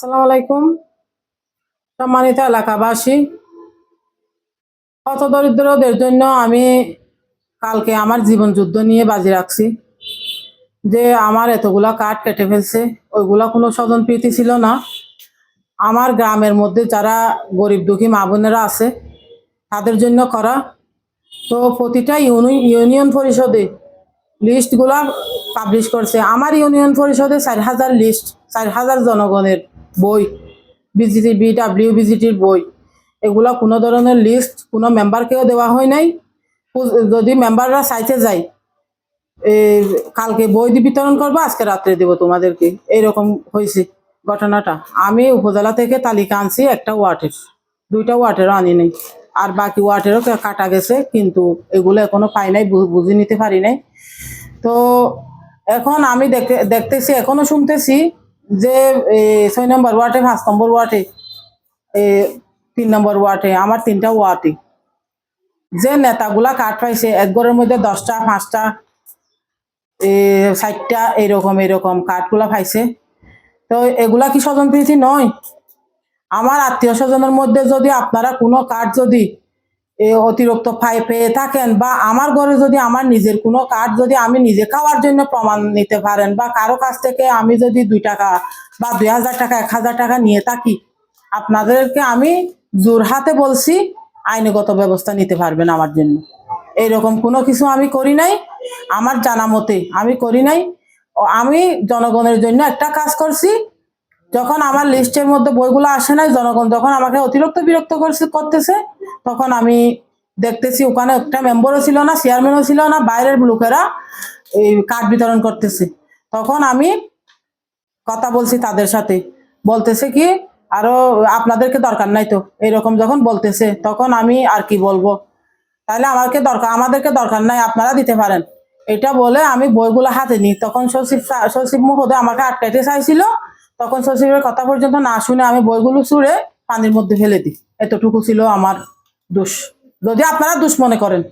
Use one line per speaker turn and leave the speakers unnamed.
আসসালামু আলাইকুম। সম্মানিত এলাকাবাসী হত দরিদ্রদের জন্য আমি কালকে আমার জীবন যুদ্ধ নিয়ে বাজি রাখছি। যে আমার এতগুলা কাঠ কেটে ফেলছে, ওইগুলা কোনো স্বজন প্রীতি ছিল না। আমার গ্রামের মধ্যে যারা গরিব দুঃখী মা বোনেরা আছে, তাদের জন্য করা। তো প্রতিটা ইউনি- ইউনিয়ন পরিষদে লিস্টগুলা পাবলিশ করছে। আমার ইউনিয়ন পরিষদে চার হাজার লিস্ট চার হাজার জনগণের বই বিজিটি বিডাব্লিউ বিজিটির বই। এগুলো কোনো ধরনের লিস্ট কোনো মেম্বারকেও দেওয়া হয় নাই। যদি মেম্বাররা চাইতে যায় কালকে বই বিতরণ করব, আজকে রাত্রে দেবো তোমাদেরকে। এইরকম হয়েছে ঘটনাটা। আমি উপজেলা থেকে তালিকা আনছি একটা ওয়ার্ডের। দুইটা ওয়ার্ডেরও আনি নাই। আর বাকি ওয়ার্ডেরও কাটা গেছে, কিন্তু এগুলো এখনও পাই নাই বুঝে নিতে পারি নাই। তো এখন আমি দেখতে দেখতেছি, এখনও শুনতেছি যে ছয় নম্বর ওয়ার্ডে পাঁচ নম্বর ওয়ার্ডে তিন নম্বর ওয়ার্ডে, আমার তিনটা ওয়ার্ডে। যে নেতাগুলা কাঠ পাইছে, এক ঘরের মধ্যে দশটা, পাঁচটা ষাটটা এইরকম এইরকম কাঠগুলা পাইছে। তো এগুলা কি স্বজন প্রীতি নয়? আমার আত্মীয় স্বজনের মধ্যে যদি আপনারা কোনো কাঠ যদি অতিরিক্ত পেয়ে থাকেন বা আমার ঘরে যদি আমার নিজের কোনো কার্ড যদি আমি নিজে খাওয়ার জন্য প্রমাণ নিতে পারেন বা কারও কাছ থেকে আমি যদি দুই টাকা বা দুই হাজার টাকা, এক হাজার টাকা নিয়ে থাকি, আপনাদেরকে আমি জোর হাতে বলছি আইনগত ব্যবস্থা নিতে পারবেন আমার জন্য। এইরকম কোনো কিছু আমি করি নাই। আমার জানা মতে আমি করি নাই। আমি জনগণের জন্য একটা কাজ করছি। যখন আমার লিস্টের মধ্যে বইগুলো আসে নাই জনগণ, যখন আমাকে অতিরিক্ত বিরক্ত করতেছে, তখন আমি দেখতেছি ওখানে একটা মেম্বারও ছিল না চেয়ারম্যানও ছিল না, বাইরের লোকেরা এই কার্ড বিতরণ করতেছে। তখন আমি কথা বলছি তাদের সাথে। বলতেছে কি, আরও আপনাদেরকে দরকার নাই তো? এরকম যখন বলতেছে, তখন আমি আর কি বলব? তাহলে আমাকে দরকার, আমাদেরকে দরকার নাই, আপনারা দিতে পারেন। এটা বলে আমি বইগুলো হাতে নিই। তখন সচিব সচিব মহোদয় আমাকে আটকাইতে চাইছিল। তখন শ্বশুরের কথা পর্যন্ত না শুনে আমি বইগুলো ছুঁড়ে পানির মধ্যে ফেলে দিই। এতটুকু ছিল আমার দোষ। যদি আপনারা দোষ মনে করেন।